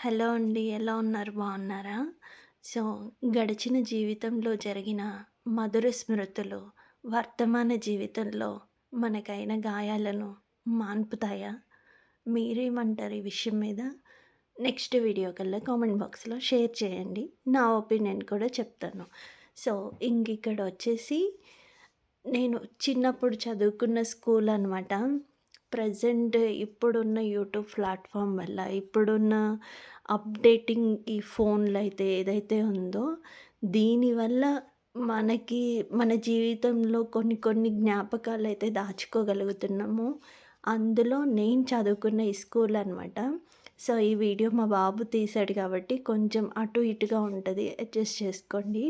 Hello అండి. ఎలా ఉన్నారు? బాగున్నారా? సో, గడిచిన జీవితంలో జరిగిన మధుర స్మృతులు వర్తమాన జీవితంలో మనకైన గాయాలను మాన్పుతాయా? మీరేమంటారు ఈ విషయం మీద? నెక్స్ట్ వీడియో కల్లా కామెంట్ బాక్స్‌లో షేర్ చేయండి. నా ఒపీనియన్ కూడా చెప్తాను. సో, ఇంకిక్కడ వచ్చేసి నేను చిన్నప్పుడు చదువుకున్న స్కూల్ అనమాట. ప్రజెంట్ ఇప్పుడున్న యూట్యూబ్ ప్లాట్‌ఫామ్ వల్ల, ఇప్పుడున్న అప్డేటింగ్ ఈ ఫోన్లు అయితే ఏదైతే ఉందో, దీనివల్ల మనకి మన జీవితంలో కొన్ని కొన్ని జ్ఞాపకాలు అయితే దాచుకోగలుగుతున్నాము. అందులో నేను చదువుకున్న ఈ స్కూల్ అనమాట. సో, ఈ వీడియో మా బాబు తీశాడు కాబట్టి కొంచెం అటు ఇటుగా ఉంటుంది అడ్జస్ట్ చేసుకోండి.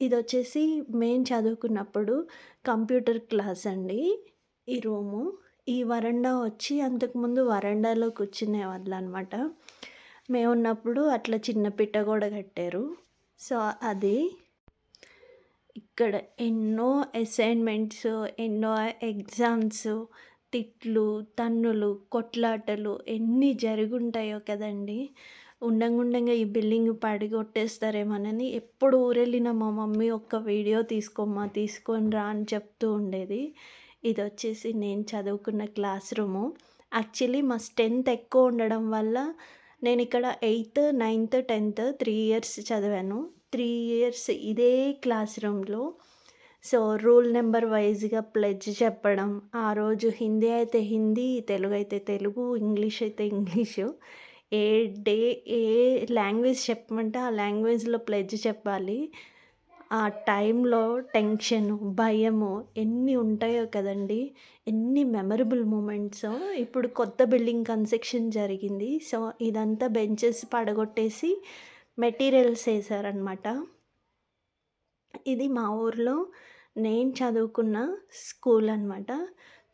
ఇది వచ్చేసి మేము చదువుకున్నప్పుడు కంప్యూటర్ క్లాస్ అండి ఈ రూము. ఈ వరండా వచ్చి అంతకుముందు వరండాలో కూర్చునే వాళ్ళు అనమాట మేమున్నప్పుడు అట్లా చిన్న పిట్ట కూడా కట్టారు. సో, అది ఇక్కడ ఎన్నో అసైన్‌మెంట్స్, ఎన్నో ఎగ్జామ్స్, తిట్లు, తన్నులు, కొట్లాటలు ఎన్ని జరుగుంటాయో కదండీ! ఉండంగుండంగా ఈ బిల్డింగ్ పడిగొట్టేస్తారేమోనని ఎప్పుడు ఊరెళ్ళిన మా మమ్మీ ఒక్క వీడియో తీసుకోమ్మా, తీసుకొని రా అని చెప్తూ ఉండేది. ఇది వచ్చేసి నేను చదువుకున్న క్లాస్ రూము. యాక్చువల్లీ మా స్ట్రెంత్ ఎక్కువ ఉండడం వల్ల నేను ఇక్కడ ఎయిత్, నైన్త్, 10థ్ 3 ఇయర్స్ చదివాను. త్రీ ఇయర్స్ ఇదే క్లాస్ రూమ్‌లో సో, రూల్ నెంబర్ వైజ్గా ప్లెడ్జ్ చెప్పడం, ఆ రోజు హిందీ అయితే హిందీ, తెలుగు అయితే తెలుగు, ఇంగ్లీష్ అయితే English. A day a language చెప్పమంటే ఆ లాంగ్వేజ్‌లో ప్లెడ్జ్ చెప్పాలి. ఆ టైంలో టెన్షను, భయము ఎన్ని ఉంటాయో కదండీ! ఎన్ని మెమరబుల్ మూమెంట్స్ ఇప్పుడు కొత్త బిల్డింగ్ కన్స్ట్రక్షన్ జరిగింది. సో, ఇదంతా బెంచెస్ పడగొట్టేసి మెటీరియల్స్ వేసారనమాట ఇది మా ఊర్లో నేను చదువుకున్న స్కూల్ అనమాట.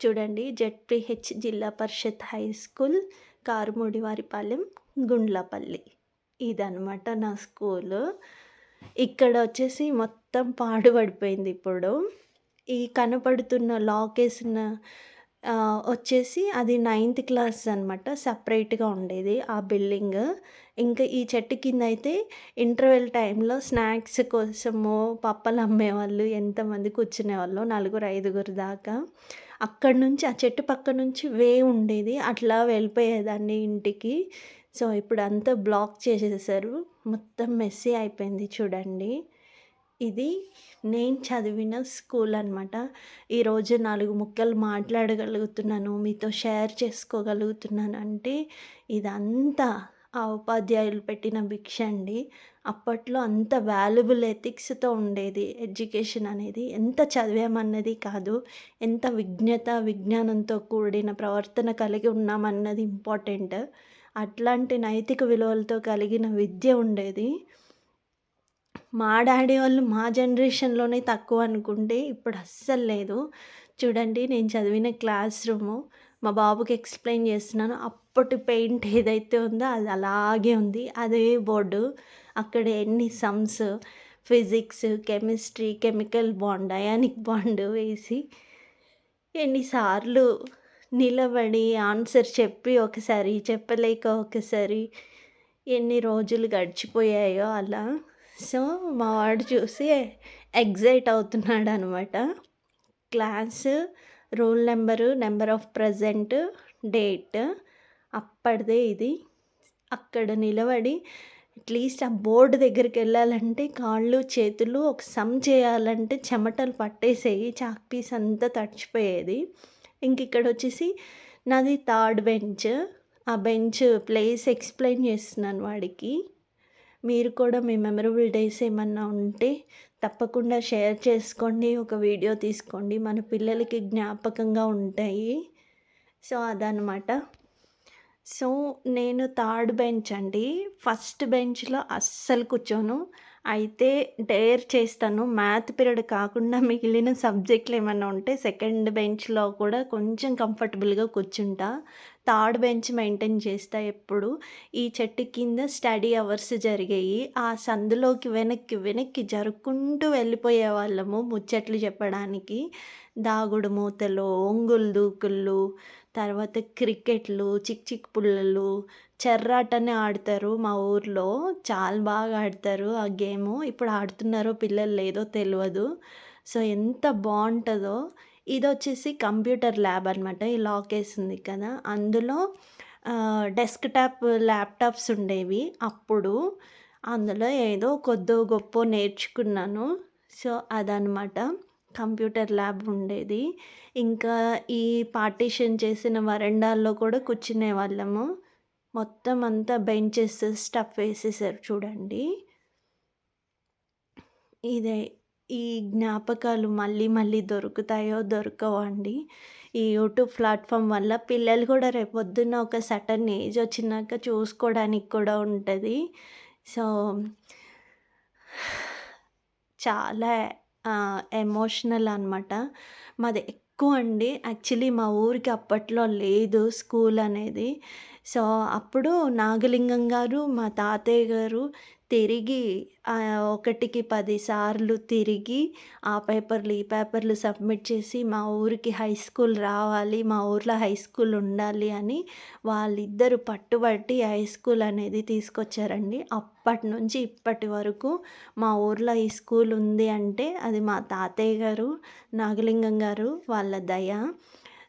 చూడండి ZPH Zilla Parishad high school, Karumudivaripalem, Gundlapalli. ఇదనమాట నా స్కూలు. ఇక్కడ వచ్చేసి మొత్తం పాడుపడిపోయింది ఇప్పుడు. ఈ కనపడుతున్న లాకేసిన వచ్చేసి అది నైన్త్ క్లాస్ అనమాట. సపరేట్గా ఉండేది ఆ బిల్డింగ్. ఇంకా ఈ చెట్టు కింద అయితే ఇంటర్వెల్ టైంలో స్నాక్స్ కోసము పప్పలు అమ్మేవాళ్ళు. ఎంతమంది కూర్చునేవాళ్ళు నలుగురు, ఐదుగురు దాకా. అక్కడి నుంచి ఆ చెట్టు పక్క నుంచి వే ఉండేది. అట్లా వెళ్ళిపోయేదాన్ని ఇంటికి. సో, ఇప్పుడు అంతా బ్లాక్ చేసేసారు. మొత్తం మెస్సీ అయిపోయింది చూడండి. ఇది నేను చదివిన స్కూల్ అనమాట. ఈరోజు నాలుగు ముక్కలు మాట్లాడగలుగుతున్నాను, మీతో షేర్ చేసుకోగలుగుతున్నాను అంటే ఇదంతా ఆ ఉపాధ్యాయులు పెట్టిన భిక్ష అండి. అప్పట్లో అంత వాల్యుబుల్ ఎథిక్స్‌తో ఉండేది ఎడ్యుకేషన్ అనేది. ఎంత చదివామన్నది కాదు, ఎంత విజ్ఞత, విజ్ఞానంతో కూడిన ప్రవర్తన కలిగి ఉన్నామన్నది ఇంపార్టెంట్. అట్లాంటి నైతిక విలువలతో కలిగిన విద్య ఉండేది. మా డాడీ వాళ్ళు మా జనరేషన్‌లోనే తక్కువ అనుకుంటే ఇప్పుడు అస్సలు లేదు. చూడండి నేను చదివిన క్లాస్ రూము. మా బాబుకి ఎక్స్‌ప్లెయిన్ చేస్తున్నాను. అప్పటి పెయింట్ ఏదైతే ఉందో అది అలాగే ఉంది. అదే బోర్డు. అక్కడ ఎన్ని sums, physics, chemistry, chemical bond, ionic bond వేసి ఎన్నిసార్లు నిలబడి ఆన్సర్ చెప్పి ఒకసారి, చెప్పలేక ఒకసారి ఎన్ని రోజులు గడిచిపోయాయో అలా. సో, మా వాడు చూసి ఎగ్జైట్ అవుతున్నాడు అనమాట class roll number number of present date అప్పటిదే ఇది. అక్కడ నిలబడి అట్‌లీస్ట్ ఆ బోర్డు దగ్గరికి వెళ్ళాలంటే కాళ్ళు, చేతులు ఒక సమ్ చేయాలంటే చెమటలు పట్టేసేయి. చాక్ పీస్ అంతా తడిచిపోయేది. ఇంక ఇక్కడొచ్చేసి నాది థర్డ్ బెంచ్. ఆ బెంచ్ ప్లేస్ ఎక్స్‌ప్లెయిన్ చేస్తున్నాను వాడికి. మీరు కూడా మీ మెమరబుల్ డేస్ ఏమన్నా ఉంటే తప్పకుండా షేర్ చేసుకోండి. ఒక వీడియో తీసుకోండి. మన పిల్లలకి జ్ఞాపకంగా ఉంటాయి. సో, అదనమాట. సో, నేను థర్డ్ బెంచ్ అండి. ఫస్ట్ బెంచ్‌లో అస్సలు కూర్చోను. అయితే డేర్ చేస్తాను. మ్యాథ్ పీరియడ్ కాకుండా మిగిలిన సబ్జెక్ట్‌లు ఏమన్నా ఉంటే సెకండ్ బెంచ్‌లో కూడా కొంచెం కంఫర్టబుల్‌గా కూర్చుంటా. థర్డ్ బెంచ్ మెయింటైన్ చేస్తా ఎప్పుడు. ఈ చెట్టు కింద స్టడీ అవర్స్ జరిగాయి. ఆ సందులోకి వెనక్కి, వెనక్కి జరుక్కుంటూ వెళ్ళిపోయేవాళ్ళము ముచ్చట్లు చెప్పడానికి. దాగుడు మూతలు, ఒంగులు దూకుళ్ళు, తర్వాత క్రికెట్లు, చిక్ చిక్ పుల్లలు, చెర్రాటని ఆడతారు మా ఊర్లో. చాలా బాగా ఆడతారు ఆ గేము. ఇప్పుడు ఆడుతున్నారో పిల్లలు లేదో తెలియదు సో, ఎంత బాగుంటుందో ఇది వచ్చేసి కంప్యూటర్ ల్యాబ్ అనమాట. ఈ లాక్ వేసింది కదా! అందులో డెస్క్ డెస్క్‌టాప్ ల్యాప్‌టాప్స్ ఉండేవి అప్పుడు. అందులో ఏదో కొద్దో గొప్పో నేర్చుకున్నాను. సో, అదనమాట. కంప్యూటర్ ల్యాబ్ ఉండేది. ఇంకా ఈ పార్టీషన్ చేసిన వరండాల్లో కూడా కూర్చునే వాళ్ళము మొత్తం అంతా బెంచెస్, స్టఫ్ వేసేసారు చూడండి. ఇదే. ఈ జ్ఞాపకాలు మళ్ళీ మళ్ళీ దొరుకుతాయో, దొరకవో అండి. ఈ యూట్యూబ్ ప్లాట్‌ఫార్మ్ వల్ల పిల్లలు కూడా రేపొద్దున్న ఒక సటన్ ఏజ్ వచ్చినాక చూసుకోవడానికి కూడా ఉంటుంది సో చాలా ఎమోషనల్ అనమాట. మాది తక్కువ అండి. యాక్చువల్లీ మా ఊరికి అప్పట్లో లేదు స్కూల్ అనేది. సో, అప్పుడు నాగలింగం గారు, మా తాతయ్య గారు తిరిగి ఒకటికి 10 సార్లు తిరిగి ఆ పేపర్లు, ఈ పేపర్లు సబ్మిట్ చేసి మా ఊరికి హై స్కూల్ రావాలి. మా ఊర్లో హై స్కూల్ ఉండాలి అని వాళ్ళిద్దరూ పట్టుబట్టి హై స్కూల్ అనేది తీసుకొచ్చారండి. అప్పటినుంచి ఇప్పటి వరకు మా ఊర్లో ఈ స్కూల్ ఉంది అంటే అది మా తాతయ్య గారు, నాగలింగం గారు వాళ్ళ దయ.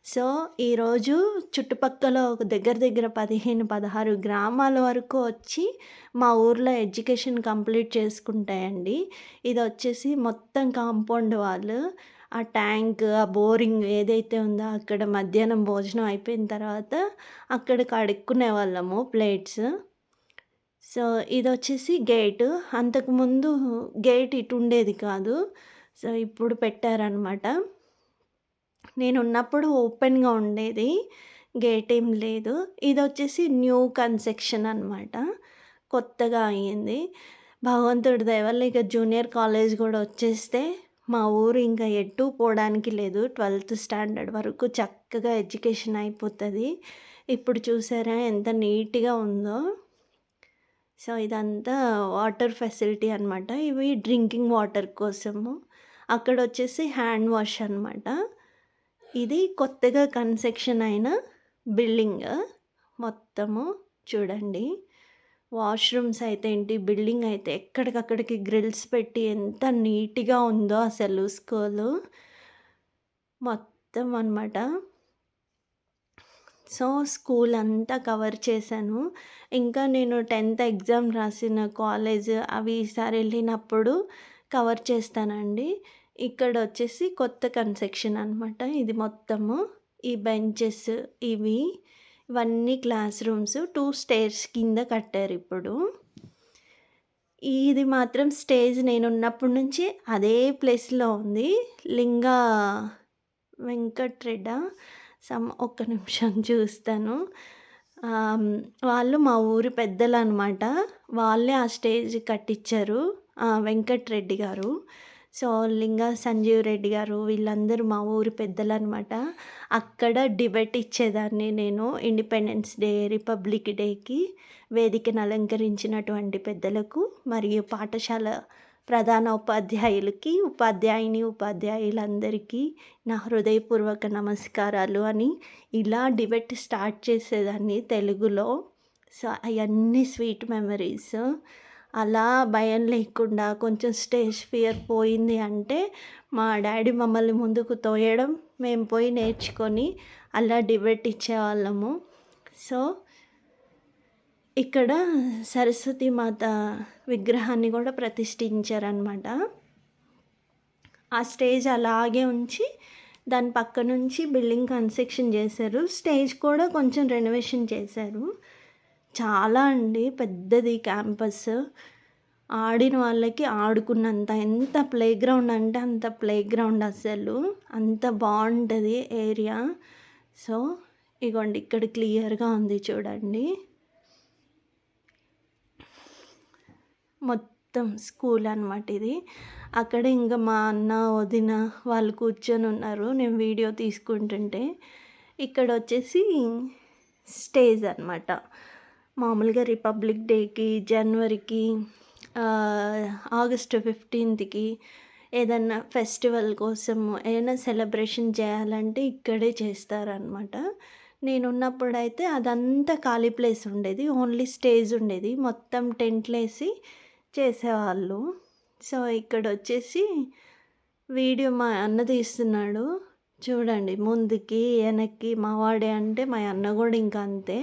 సో, ఈరోజు చుట్టుపక్కల ఒక దగ్గర దగ్గర 15, 16 గ్రామాల వరకు వచ్చి మా ఊర్లో ఎడ్యుకేషన్ కంప్లీట్ చేసుకుంటాయండి. ఇది వచ్చేసి మొత్తం కాంపౌండ్ వాల్. ఆ ట్యాంక్, ఆ బోరింగ్ ఏదైతే ఉందో అక్కడ మధ్యాహ్నం భోజనం అయిపోయిన తర్వాత అక్కడ కడుక్కునేవాళ్ళము ప్లేట్స్. సో, ఇది వచ్చేసి గేట్ అంతకుముందు గేట్ ఇటుండేది కాదు. సో, ఇప్పుడు పెట్టారనమాట. నేనున్నప్పుడు ఓపెన్‌గా ఉండేది. గేట్ ఏం లేదు. ఇది వచ్చేసి న్యూ కన్స్ట్రక్షన్ అనమాట. కొత్తగా అయింది. భగవంతుడి దయవల్ల ఇక జూనియర్ కాలేజ్ కూడా వచ్చేస్తే మా ఊరు ఇంకా ఎటు పోవడానికి లేదు. 12థ్ స్టాండర్డ్ వరకు చక్కగా ఎడ్యుకేషన్ అయిపోతుంది ఇప్పుడు చూసారా ఎంత నీట్‌గా ఉందో. సో, ఇదంతా వాటర్ ఫెసిలిటీ అనమాట. ఇవి డ్రింకింగ్ వాటర్ కోసము. అక్కడ వచ్చేసి హ్యాండ్ వాష్ అనమాట. ఇది కొత్తగా కన్స్ట్రక్షన్ అయిన బిల్డింగ్. మొత్తము చూడండి. వాష్‌రూమ్స్ అయితే ఏంటి, బిల్డింగ్ అయితే ఎక్కడికక్కడికి గ్రిల్స్ పెట్టి ఎంత నీట్‌గా ఉందో అసలు స్కూలు. మొత్తం అనమాట. సో, స్కూల్ అంతా కవర్ చేశాను. ఇంకా నేను 10థ్ ఎగ్జామ్ రాసిన కాలేజ్ అవి ఈసారి వెళ్ళినప్పుడు కవర్ చేస్తానండి. ఇక్కడ వచ్చేసి కొత్త కన్సెక్షన్ అనమాట. ఇది మొత్తము. ఈ బెంచెస్ ఇవి. ఇవన్నీ క్లాస్ రూమ్స్. టూ స్టేర్స్ కింద కట్టారు ఇప్పుడు ఇది మాత్రం స్టేజ్ నేను ఉన్నప్పటి నుంచి అదే ప్లేస్‌లో ఉంది. లింగా వెంకట్రెడ్డ సమ్ ఒక్క నిమిషం చూస్తాను. వాళ్ళు మా ఊరి పెద్దలనమాట. వాళ్ళే ఆ స్టేజ్ కట్టించారు వెంకట్రెడ్డి గారు. సో, లింగ సంజీవ్ రెడ్డి గారు వీళ్ళందరూ మా ఊరి పెద్దలు అనమాట అక్కడ డిబేట్ ఇచ్చేదాన్ని నేను ఇండిపెండెన్స్ డే, రిపబ్లిక్ డేకి వేదికను అలంకరించినటువంటి పెద్దలకు మరియు పాఠశాల ప్రధాన ఉపాధ్యాయులకి, ఉపాధ్యాయుని, ఉపాధ్యాయులందరికీ నా హృదయపూర్వక నమస్కారాలు అని ఇలా డిబేట్ స్టార్ట్ చేసేదాన్ని తెలుగులో. సో, అవన్నీ స్వీట్ మెమరీస్. అలా భయం లేకుండా కొంచెం స్టేజ్ ఫియర్ పోయింది అంటే మా డాడీ మమ్మల్ని ముందుకు తోయడం, మేము పోయి నేర్చుకొని అలా డిబేట్ ఇచ్చేవాళ్ళము. సో ఇక్కడ సరస్వతి మాత విగ్రహాన్ని కూడా ప్రతిష్ఠించారనమాట. ఆ స్టేజ్ అలాగే ఉంచి దాని పక్క నుంచి బిల్డింగ్ కన్స్ట్రక్షన్ చేశారు. స్టేజ్ కూడా కొంచెం రెనోవేషన్ చేశారు. చాలా అండి పెద్దది క్యాంపస్. ఆడిన వాళ్ళకి ఆడుకున్నంత ఎంత ప్లే గ్రౌండ్ అంటే అంత ప్లే గ్రౌండ్ అసలు. అంత బాగుంటుంది ఏరియా. సో, ఇగోండి ఇక్కడ క్లియర్‌గా ఉంది చూడండి. మొత్తం స్కూల్ అనమాట ఇది. అక్కడ ఇంకా మా అన్న, వదిన వాళ్ళు కూర్చొని ఉన్నారు నేను వీడియో తీసుకుంటుంటే. ఇక్కడ వచ్చేసి స్టేజ్ అనమాట. మామూలుగా రిపబ్లిక్ డేకి, జనవరికి ఆగస్టు 15థ్‌కి ఏదన్నా ఫెస్టివల్ కోసం ఏదైనా సెలబ్రేషన్ చేయాలంటే ఇక్కడే చేస్తారనమాట. నేనున్నప్పుడైతే అదంతా ఖాళీ ప్లేస్ ఉండేది. ఓన్లీ స్టేజ్ ఉండేది. మొత్తం టెంట్‌లేసి చేసేవాళ్ళు. సో, ఇక్కడ వచ్చేసి వీడియో మా అన్న తీస్తున్నాడు. చూడండి ముందుకి, వెనక్కి మా వాడే అంటే మా అన్న కూడా ఇంకా అంతే.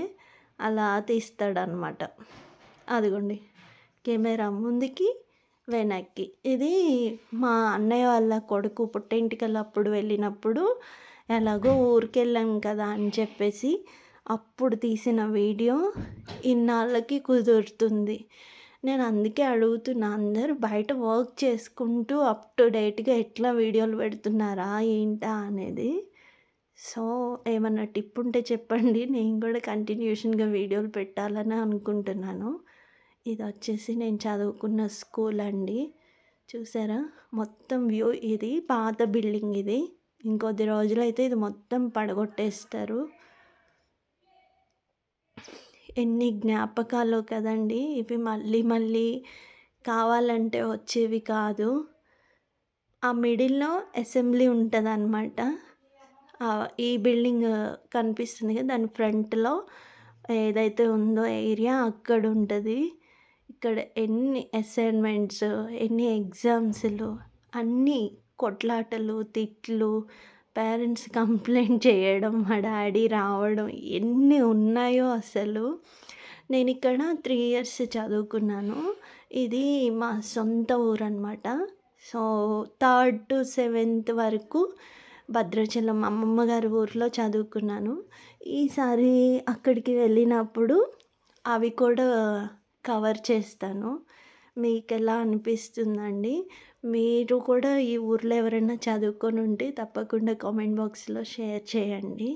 అలా తీస్తాడనమాట. అదిగోండి కెమెరా ముందుకి, వెనక్కి. ఇది మా అన్నయ్య వాళ్ళ కొడుకు పుట్టెంటుకలప్పుడు వెళ్ళినప్పుడు ఎలాగో ఊరికెళ్ళాం కదా అని చెప్పేసి అప్పుడు తీసిన వీడియో ఇన్నాళ్ళకి కుదురుతుంది. నేను అందుకే అడుగుతున్నా అందరూ బయట వర్క్ చేసుకుంటూ అప్ టు డేట్‌గా ఎట్లా వీడియోలు పెడుతున్నారా ఏంటా అనేది. సో, ఏమన్నా టిప్ ఉంటే చెప్పండి. నేను కూడా కంటిన్యూషన్‌గా వీడియోలు పెట్టాలని అనుకుంటున్నాను. ఇది వచ్చేసి నేను చదువుకున్న స్కూల్ అండి. చూసారా? మొత్తం వ్యూ ఇది పాత బిల్డింగ్ ఇది. ఇంకొద్ది రోజులైతే ఇది మొత్తం పడగొట్టేస్తారు. ఎన్ని జ్ఞాపకాలు కదండీ! ఇవి మళ్ళీ మళ్ళీ కావాలంటే వచ్చేవి కాదు. ఆ మిడిల్‌లో అసెంబ్లీ ఉంటదనమాట. ఈ బిల్డింగ్ కనిపిస్తుంది కదా! దాని ఫ్రంట్‌లో ఏదైతే ఉందో ఏరియా అక్కడ ఉంటుంది ఇక్కడ ఎన్ని అసైన్‌మెంట్స్, ఎన్ని ఎగ్జామ్స్‌లు అన్నీ కొట్లాటలు, తిట్లు, పేరెంట్స్ కంప్లైంట్ చేయడం, మా డాడీ రావడం ఎన్ని ఉన్నాయో అసలు. నేను ఇక్కడ త్రీ ఇయర్స్ చదువుకున్నాను. ఇది మా సొంత ఊరు అనమాట సో, థర్డ్ టు సెవెంత్ వరకు భద్రాచలం అమ్మమ్మ గారి ఊర్లో చదువుకున్నాను. ఈసారి అక్కడికి వెళ్ళినప్పుడు అవి కూడా కవర్ చేస్తాను. మీకెలా అనిపిస్తుందండి? మీరు కూడా ఈ ఊర్లో ఎవరైనా చదువుకొని ఉంటే తప్పకుండా కామెంట్ బాక్స్‌లో షేర్ చేయండి.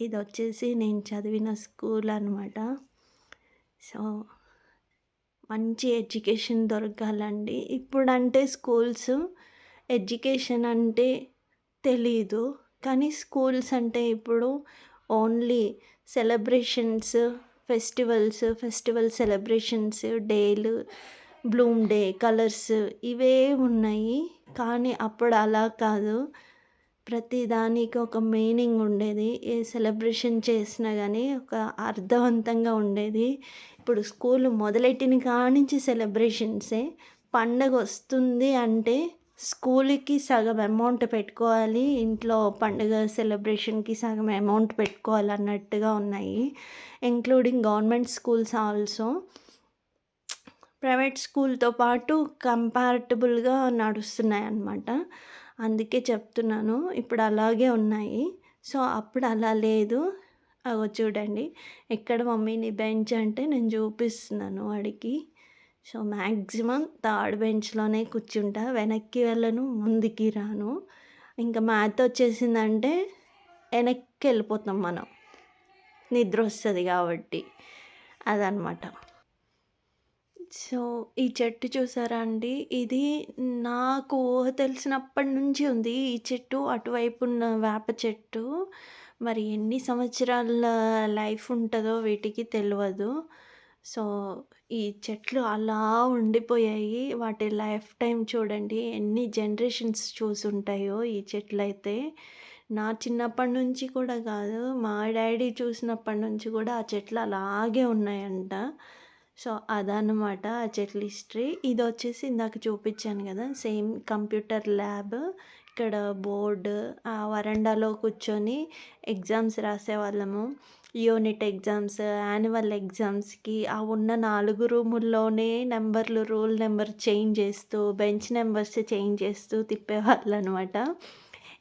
ఇది వచ్చేసి నేను చదివిన స్కూల్ అనమాట. సో, మంచి ఎడ్యుకేషన్ దొరకాలండి. ఇప్పుడంటే స్కూల్స్ ఎడ్యుకేషన్ అంటే తెలీదు. కానీ స్కూల్స్ అంటే ఇప్పుడు only celebrations, festivals, festival celebrations, డేలు, bloom day, colours ఇవే ఉన్నాయి. కానీ అప్పుడు అలా కాదు. ప్రతి దానికి ఒక మీనింగ్ ఉండేది. ఏ సెలబ్రేషన్ చేసినా కానీ ఒక అర్థవంతంగా ఉండేది. ఇప్పుడు స్కూల్ మొదలెట్టిన కానించి సెలబ్రేషన్సే. పండగొస్తుంది అంటే స్కూల్కి సగం అమౌంట్ పెట్టుకోవాలి. ఇంట్లో పండుగ సెలబ్రేషన్‌కి సగం అమౌంట్ పెట్టుకోవాలి అన్నట్టుగా ఉన్నాయి. Including government schools also. Private స్కూల్‌తో పాటు కంపారిటబుల్‌గా నడుస్తున్నాయన్నమాట. అందుకే చెప్తున్నాను. ఇప్పుడు అలాగే ఉన్నాయి. సో, అప్పుడు అలా లేదు. అగో చూడండి. ఎక్కడ మమ్మీని బెంచ్ అంటే నేను చూపిస్తున్నాను వాడికి. సో, మ్యాక్సిమం థర్డ్ బెంచ్‌లోనే కూర్చుంటా. వెనక్కి వెళ్ళను, ముందుకి రాను. ఇంకా మ్యాథ్ వచ్చేసిందంటే వెళ్ళిపోతాం మనం. నిద్ర వస్తుంది కాబట్టి. అదనమాట. సో, ఈ చెట్టు చూసారా అండి? ఇది నాకు ఊహ తెలిసినప్పటి నుంచి ఉంది. ఈ చెట్టు అటువైపున్న వేప చెట్టు. మరి ఎన్ని సంవత్సరాల లైఫ్ ఉంటుందో వీటికి తెలియదు సో, ఈ చెట్లు అలా ఉండిపోయాయి. వాటి లైఫ్ టైం చూడండి ఎన్ని జనరేషన్స్ చూసుంటాయో ఈ చెట్లయితే. నా చిన్నప్పటి నుంచి కూడా కాదు, మా డాడీ చూసినప్పటి నుంచి కూడా ఆ చెట్లు అలాగే ఉన్నాయంట. సో, అదనమాట ఆ చెట్ల హిస్టరీ. ఇది వచ్చేసి ఇందాక చూపించాను కదా! Same computer lab. ఇక్కడ బోర్డు ఆ వరండాలో కూర్చొని ఎగ్జామ్స్ రాసేవాళ్ళము. యూనిట్ ఎగ్జామ్స్, యాన్యువల్ ఎగ్జామ్స్‌కి ఆ ఉన్న నాలుగు రూముల్లోనే నెంబర్లు రూల్ నెంబర్ చేంజ్ చేస్తూ, బెంచ్ నెంబర్స్ చేంజ్ చేస్తూ తిప్పేవాళ్ళనమాట.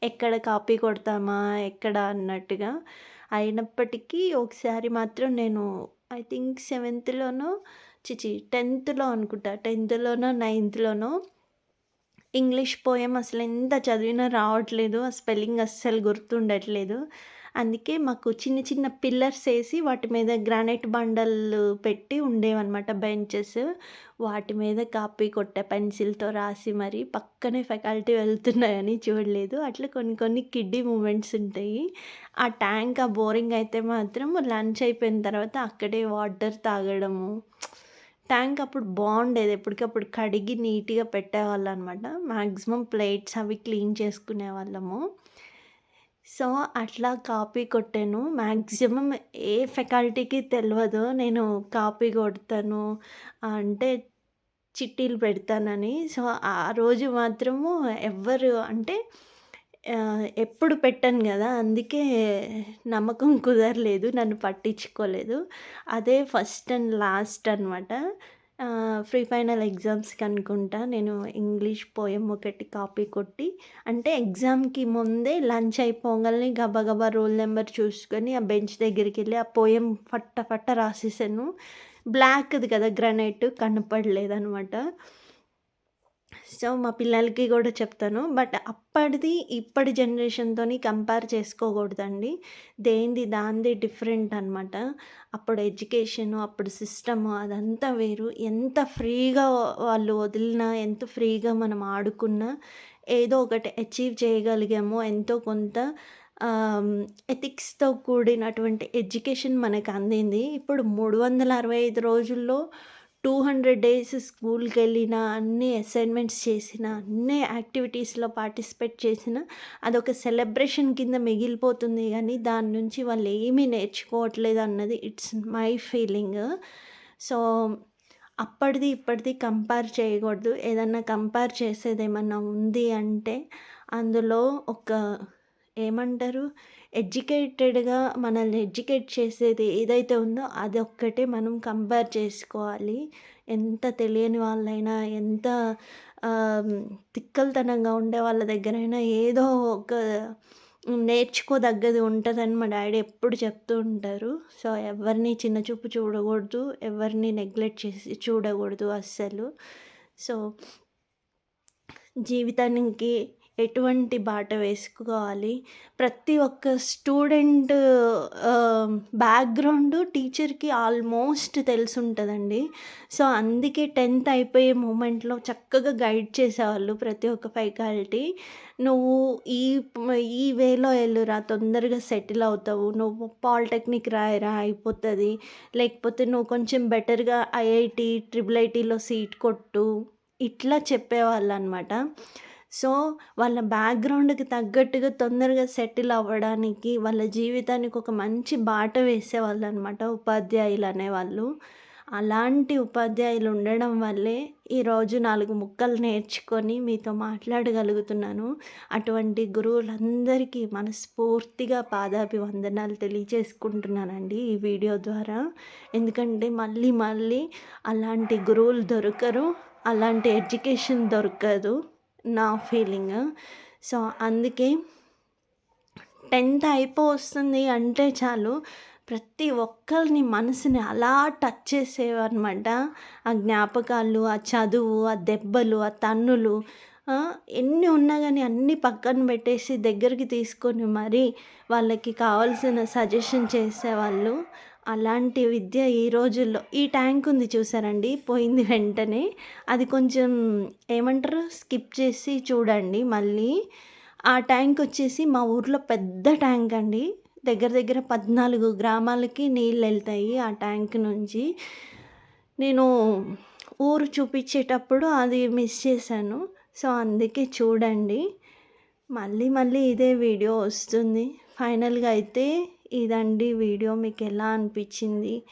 ఎక్కడ కాపీ కొడతామా, ఎక్కడ అన్నట్టుగా. అయినప్పటికీ ఒకసారి మాత్రం నేను ఐ థింక్ సెవెంత్‌లోనో ఛీ! 10థ్‌లో అనుకుంటా. 10థ్‌లోనో, నైన్త్‌లోనో ఇంగ్లీష్ పోయం అసలు ఎంత చదివినా రావట్లేదు. ఆ స్పెల్లింగ్ అస్సలు గుర్తుండట్లేదు. అందుకే మాకు చిన్న చిన్న పిల్లర్స్ వేసి వాటి మీద గ్రానైట్ బండలు పెట్టి ఉండేవన్నమాట బెంచెస్. వాటి మీద కాపీ కొట్టే పెన్సిల్‌తో రాసి మరి. పక్కనే ఫ్యాకల్టీ వెళ్తున్నాయని చూడలేదు. అట్లా కొన్ని కొన్ని కిడ్డీ మూమెంట్స్ ఉంటాయి. ఆ ట్యాంక్, ఆ బోరింగ్ అయితే మాత్రం లంచ్ అయిపోయిన తర్వాత అక్కడే వాటర్ తాగడము. ట్యాంక్ అప్పుడు బాగుండేది. ఎప్పటికప్పుడు కడిగి నీట్‌గా పెట్టేవాళ్ళనమాట. మ్యాక్సిమం ప్లేట్స్ అవి క్లీన్ చేసుకునే వాళ్ళము సో, అట్లా కాపీ కొట్టాను. మాక్సిమం ఏ ఫ్యాకల్టీకి తెలవదు నేను కాపీ కొడతాను అంటే చిట్టీలు పెడతానని. సో, ఆ రోజు మాత్రము ఎవ్వరు అంటే ఆహ్, ఎప్పుడు పెట్టను గదా! అందుకే నమ్మకం కుదరలేదు. నన్ను పట్టించుకోలేదు. అదే ఫస్ట్ అండ్ లాస్ట్ అనమాట. ప్రీ ఫైనల్ ఎగ్జామ్స్‌కి అనుకుంటా నేను ఇంగ్లీష్ పోయం ఒకటి కాపీ కొట్టి అంటే ఎగ్జామ్‌కి ముందే లంచ్ అయిపోగలని గబగబా రోల్ నెంబర్ చూసుకొని ఆ బెంచ్ దగ్గరికి వెళ్ళి ఆ పోయం ఫట్ట ఫట్ట రాసేసాను. బ్లాక్‌ది కదా! గ్రానైట్ కనపడలేదనమాట. సో, మా పిల్లలకి కూడా చెప్తాను. బట్ అప్పటిది, ఇప్పటి జనరేషన్‌తోని కంపేర్ చేసుకోకూడదండి. దేనిది దాంది డిఫరెంట్ అనమాట. అప్పుడు ఎడ్యుకేషను, అప్పుడు సిస్టము అదంతా వేరు. ఎంత ఫ్రీగా వాళ్ళు వదిలినా, ఎంత ఫ్రీగా మనం ఆడుకున్నా, ఏదో ఒకటి అచీవ్ చేయగలిగామో ఎంతో కొంత ఎథిక్స్‌తో కూడినటువంటి ఎడ్యుకేషన్ మనకు అందింది. ఇప్పుడు 365 రోజుల్లో 200 డేస్ స్కూల్కి వెళ్ళిన అన్ని అసైన్‌మెంట్స్ చేసినా, అన్ని యాక్టివిటీస్‌లో పార్టిసిపేట్ చేసినా, అదొక సెలబ్రేషన్ కింద మిగిలిపోతుంది కానీ దాని నుంచి వాళ్ళు ఏమీ నేర్చుకోవట్లేదు అన్నది ఇట్స్ మై ఫీలింగ్. సో, అప్పటిది, ఇప్పటిది కంపేర్ చేయకూడదు. ఏదన్నా కంపేర్ చేసేది ఏమన్నా ఉంది అంటే, అందులో ఒక ఏమంటారు? ఎడ్యుకేటెడ్‌గా మనల్ని ఎడ్యుకేట్ చేసేది ఏదైతే ఉందో అదొక్కటే మనం కంపేర్ చేసుకోవాలి. ఎంత తెలియని వాళ్ళైనా, ఎంత తిక్కలతనంగా ఉండే వాళ్ళ దగ్గరైనా ఏదో ఒక నేర్చుకోదగ్గది ఉంటుందని మా డాడీ ఎప్పుడు చెప్తూ ఉంటారు. సో, ఎవరిని చిన్న చూపు చూడకూడదు. ఎవరిని నెగ్లెక్ట్ చేసి చూడకూడదు అస్సలు. సో జీవితానికి ఎటువంటి బాట వేసుకోవాలి. ప్రతి ఒక్క స్టూడెంట్ బ్యాక్గ్రౌండ్ బ్యాక్‌గ్రౌండు టీచర్‌కి ఆల్మోస్ట్ తెలిసి ఉంటుందండి సో, అందుకే 10థ్ అయిపోయే మూమెంట్‌లో చక్కగా గైడ్ చేసేవాళ్ళు ప్రతి ఒక్క ఫ్యాకల్టీ. నువ్వు ఈ ఈ వేలో వెళ్ళురా తొందరగా సెటిల్ అవుతావు. నువ్వు పాలిటెక్నిక్ రాయరా అయిపోతుంది లేకపోతే నువ్వు కొంచెం బెటర్‌గా ఐఐటీ, ట్రిపుల్ ఐటీలో సీట్ కొట్టు. ఇట్లా చెప్పేవాళ్ళు అనమాట సో, వాళ్ళ బ్యాక్‌గ్రౌండ్‌కి తగ్గట్టుగా తొందరగా సెటిల్ అవ్వడానికి, వాళ్ళ జీవితానికి ఒక మంచి బాట వేసేవాళ్ళనమాట ఉపాధ్యాయులు అనేవాళ్ళు. అలాంటి ఉపాధ్యాయులు ఉండడం వల్లే ఈరోజు నాలుగు ముక్కలు నేర్చుకొని మీతో మాట్లాడగలుగుతున్నాను. అటువంటి గురువులందరికీ మనస్ఫూర్తిగా పాదాభివందనాలు తెలియజేసుకుంటున్నానండి ఈ వీడియో ద్వారా. ఎందుకంటే మళ్ళీ, మళ్ళీ అలాంటి గురువులు దొరకరు. అలాంటి ఎడ్యుకేషన్ దొరకదు. నా ఫీలింగ్. సో, అందుకే 10థ్ అయిపోవస్తుంది అంటే చాలు ప్రతి ఒక్కరిని మనసుని అలా టచ్ చేసేవన్నమాట. ఆ జ్ఞాపకాలు, ఆ చదువు, ఆ దెబ్బలు, ఆ తన్నులు ఎన్ని ఉన్నా కానీ అన్నీ పక్కన పెట్టేసి దగ్గరికి తీసుకొని మరీ వాళ్ళకి కావాల్సిన సజెషన్ చేసేవాళ్ళు. అలాంటి విద్య ఈ రోజుల్లో ఈ ట్యాంక్ ఉంది చూసారండి పోయింది వెంటనే. అది కొంచెం ఏమంటారు? స్కిప్ చేసి చూడండి మళ్ళీ. ఆ ట్యాంక్ వచ్చేసి మా ఊర్లో పెద్ద ట్యాంక్ అండి. దగ్గర దగ్గర 14 గ్రామాలకి నీళ్ళు వెళ్తాయి ఆ ట్యాంక్ నుంచి. నేను ఊరు చూపించేటప్పుడు అది మిస్ చేశాను. సో, అందుకే చూడండి. మళ్ళీ, మళ్ళీ ఇదే వీడియో వస్తుంది. ఫైనల్‌గా అయితే ఇదండి వీడియో. మీకు ఎలా అనిపించింది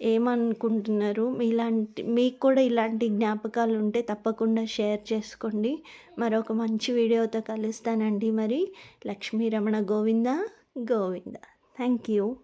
ఏమనుకుంటున్నారు? మీలాంటి మీకు కూడా ఇలాంటి జ్ఞాపకాలు ఉంటే తప్పకుండా షేర్ చేసుకోండి. మరొక మంచి వీడియోతో కలుస్తానండి మరి. Lakshmi Ramana Govinda Govinda thank you.